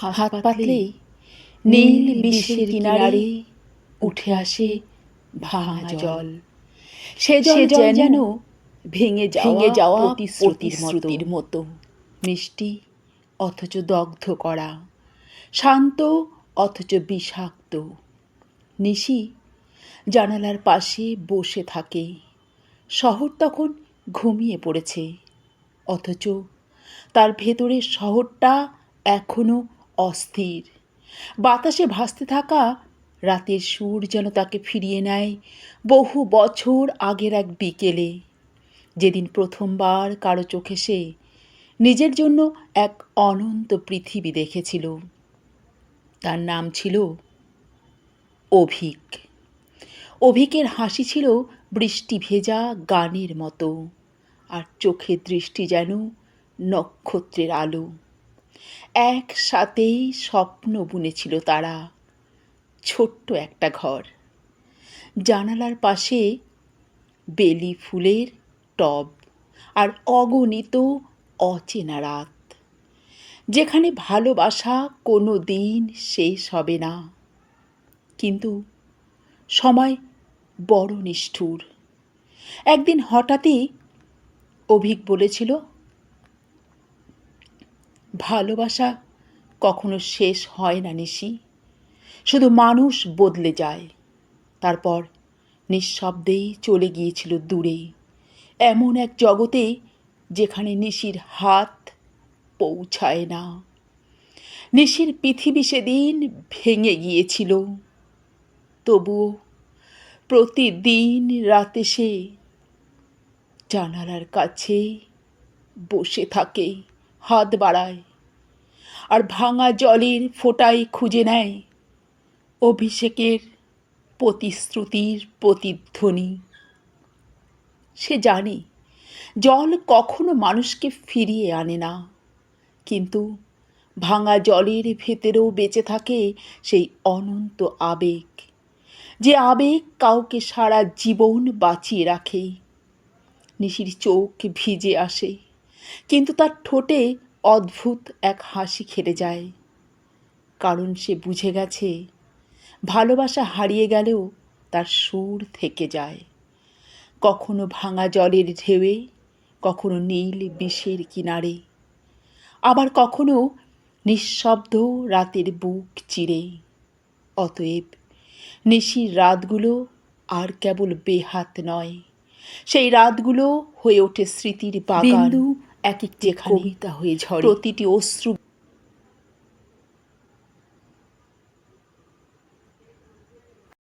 হাত পাতলেই নীল বিশ্বের কিনারে উঠে আসে ভাঙা জল। সে জল যেন ভেঙে ভেঙে যাওয়া প্রতিশ্রুতির মতো। মিষ্টি অথচ দগ্ধ করা শান্ত অথচ বিষাক্ত। নিশি জানালার পাশে বসে থাকে। শহর তখন ঘুমিয়ে পড়েছে। অথচ তার ভেতরের শহরটা এখনও অস্থির। বাতাসে ভাসতে থাকা রাতের সুর যেন তাকে ফিরিয়ে নেয় বহু বছর আগের এক বিকেলে। যেদিন প্রথমবার কারও চোখে সে নিজের জন্য এক অনন্ত পৃথিবী দেখেছিল। তার নাম ছিল অভিক। অভিকের হাসি ছিল বৃষ্টি ভেজা গানের মতো, আর চোখের দৃষ্টি যেন নক্ষত্রের আলো। একসাথেই স্বপ্ন বুনেছিল তারা। ছোট্ট একটা ঘর। জানালার পাশে বেলি ফুলের টব আর অগণিত অচেনা রাত। যেখানে ভালোবাসা কোনো দিন শেষ হবে না। কিন্তু সময় বড় নিষ্ঠুর। একদিন হঠাৎই অভিক বলেছিল ভালোবাসা কখনো শেষ হয় না নিশি। শুধু মানুষ বদলে যায়। তারপর নিঃশব্দেই চলে গিয়েছিল দূরে। এমন এক জগতে যেখানে নিশির হাত পৌঁছায় না। নিশির পৃথিবী সেদিন ভেঙে গিয়েছিল। তবুও প্রতিদিন রাতে সে জানালার কাছে বসে থাকে, হাত বাড়ায়। আর ভাঙা জলের ফোঁটায় খুঁজে নেয়। অভিষেকের প্রতিশ্রুতির প্রতিধ্বনি। সে জানে, জল কখনো মানুষকে ফিরিয়ে আনে না। কিন্তু ভাঙা জলের ভেতরেও বেঁচে থাকে সেই অনন্ত আবেগ, যে আবেগ কাউকে সারা জীবন বাঁচিয়ে রাখে। নিশির চোখ ভিজে আসে, কিন্তু তার ঠোঁটে অদ্ভুত এক হাসি খেলে যায়। কারণ সে বুঝে গেছে, ভালোবাসা হারিয়ে গেলেও তার সুর থেকে যায়। কখনো ভাঙা জলের ঢেউয়ে, কখনো নীল বিষের কিনারে, আবার কখনো নিঃশব্দ রাতের বুক চিরে। অতএব নিশির রাতগুলো আর কেবল বেহাত নয়, সেই রাতগুলো হয়ে ওঠে স্মৃতির বাগান। এক একটি কবিতা হয়ে ঝড় প্রতিটি অশ্রু